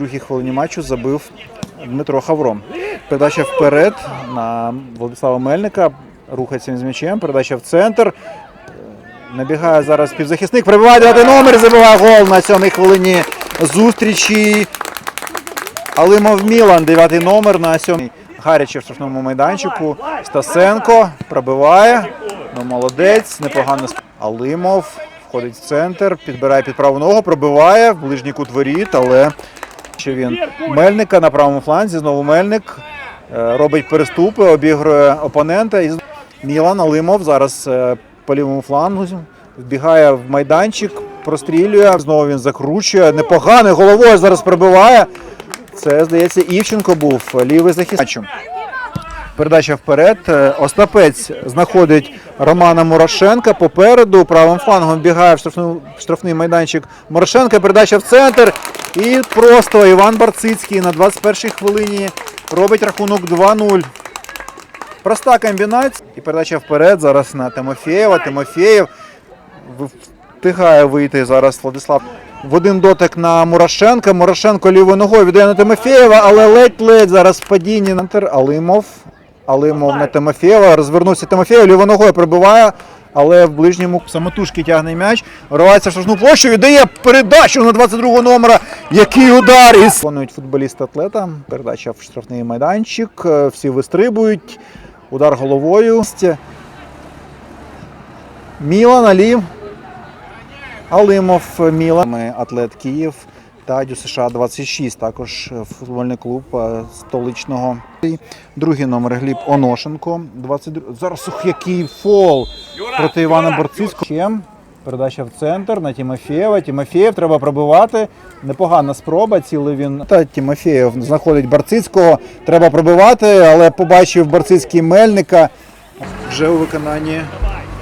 другій хвилині матчу забив Дмитро Хавром. Передача вперед на Владислава Мельника. Рухається він з м'ячем. Передача в центр. Набігає зараз півзахисник. Прибиває дев'ятий номер забиває гол на сьомій хвилині зустрічі. Алимов Мілан, дев'ятий номер на сьомій. Гаряче в штрафному майданчику. Стасенко пробиває. Ну, молодець, непогано. Алимов входить в центр, підбирає під праву ногу, пробиває в ближній кут воріт, але ще він Мельника на правому фланзі. Знову Мельник е, робить переступи, обігрує опонента. І Мілан Алимов зараз е, по лівому флангу вбігає в майданчик, прострілює. Знову він закручує. Непоганий головою зараз прибиває. Це, здається, Івченко був лівий захисник. Передача вперед. Е, Остапець знаходить Романа Морошенка попереду. Правим флангом бігає в штрафний, штрафний майданчик Морошенка. Передача в центр. І просто Іван Барцицький на 21-й хвилині робить рахунок 2-0. Проста комбінація. І передача вперед. Зараз на Тимофєєва. Тимофєєв встигає вийти зараз Владислав. В один дотик на Мурошенка. Мурошенко лівою ногою віддає на Тимофєєва, але ледь-ледь зараз в падінні Алимов. Алимов на Тимофєєва. Розвернувся Тимофєєв, лівою ногою прибиває, але в ближньому самотужки тягне м'яч. Вривається в штрафну площу, віддає передачу на 22-го номера. Який удар! І виконують футболіст атлета. Передача в штрафний майданчик. Е, Всі вистрибують. Удар головою. Мілан Алів. Алимов Мілан, Ми атлет Київ та Дю США 26, також футбольний клуб е, столичного. Другий номер Гліб Оношенко. 22. Зараз ух, який фол проти Івана Борцицького. Передача в центр на Тімофєєва. Тімофєєв треба пробивати. Непогана спроба. Цілий він. Та Тімофєєв знаходить Барцицького. Треба пробивати, але побачив Барцицький Мельника. Вже у виконанні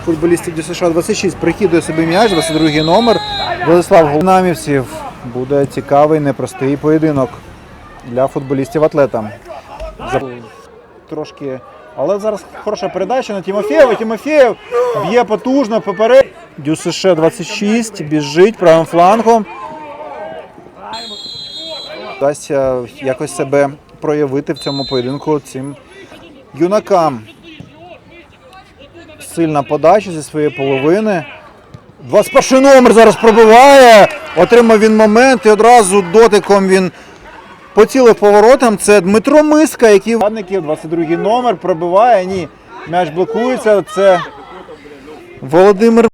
футболістів США 26 прикидує собі м'яч, 22 номер. Владислав Голнамівців. Буде цікавий, непростий поєдинок для футболістів атлета. За- Трошки. Але зараз хороша передача на Тимофєєва. Тимофєєв б'є потужно поперед. Дю США 26 біжить правим флангом. Вдасться якось себе проявити в цьому поєдинку цим юнакам. Сильна подача зі своєї половини. 21 номер зараз пробиває. Отримав він момент і одразу дотиком він поцілив поворотом. Це Дмитро Миска, який владників 22 номер пробиває. Ні, м'яч блокується. Це Володимир